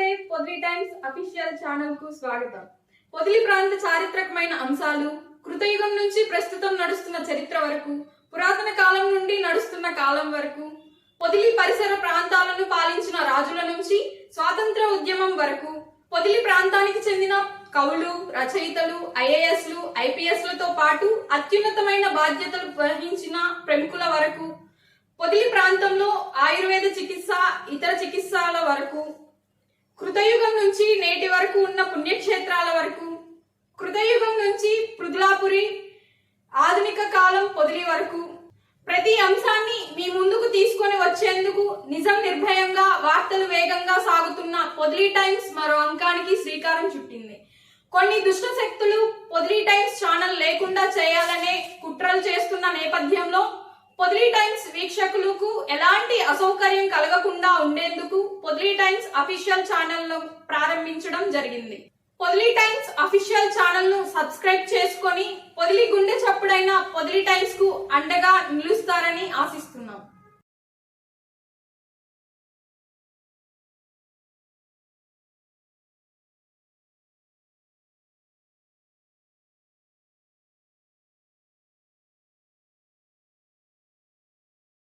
నమస్తే Podili times official ఛానల్కు స్వాగతం. పొదిలి ప్రాంత చారిత్రకమైన అంశాలు కృతయుగం నుంచి ప్రస్తుతం నడుస్తున్న చరిత్ర వరకు పురాతన కాలం నుండి నడుస్తున్న కాలం వరకు పొదిలి పరిసర ప్రాంతాలను పాలించిన రాజుల నుంచి స్వాతంత్ర ఉద్యమం వరకు పొదిలి ప్రాంతానికి చెందిన కవులు రచయితలు ఐఏఎస్లు ఐపీఎస్లతో పాటు అత్యున్నతమైన బాధ్యతలు వహించిన ప్రముఖుల వరకు పొదిలి ప్రాంతంలో ఆయుర్వేద చికిత్స ఇతర చికిత్సల వరకు కృతయుగం నుంచి నేటి వరకు ఉన్న పుణ్యక్షేత్రాల వరకు కృతయుగం నుంచి పృథులాపురి ఆధునిక కాలం పొదిలి వరకు ప్రతి అంశాన్ని మీ ముందుకు తీసుకొని వచ్చేందుకు నిజం నిర్భయంగా వార్తలు వేగంగా సాగుతున్న పొదిలి టైమ్స్ మరో అంకానికి శ్రీకారం చుట్టింది. కొన్ని దుష్ట శక్తులు పొదిలి టైమ్స్ ఛానల్ లేకుండా చేయాలనే కుట్రలు చేస్తున్న నేపథ్యంలో పొదిలి టైమ్స్ వీక్షకులకు ఎలాంటి అసౌకర్యం కలగకుండా ఉండేందుకు పొదిలి టైమ్స్ అఫీషియల్ ఛానల్ను ప్రారంభించడం జరిగింది. పొదిలి టైమ్స్ అఫీషియల్ ఛానల్ను సబ్స్క్రైబ్ చేసుకొని పొదిలి గుండె చప్పుడైన పొదిలి టైమ్స్కు అండగా నిలుస్తారని ఆశిస్తున్నాను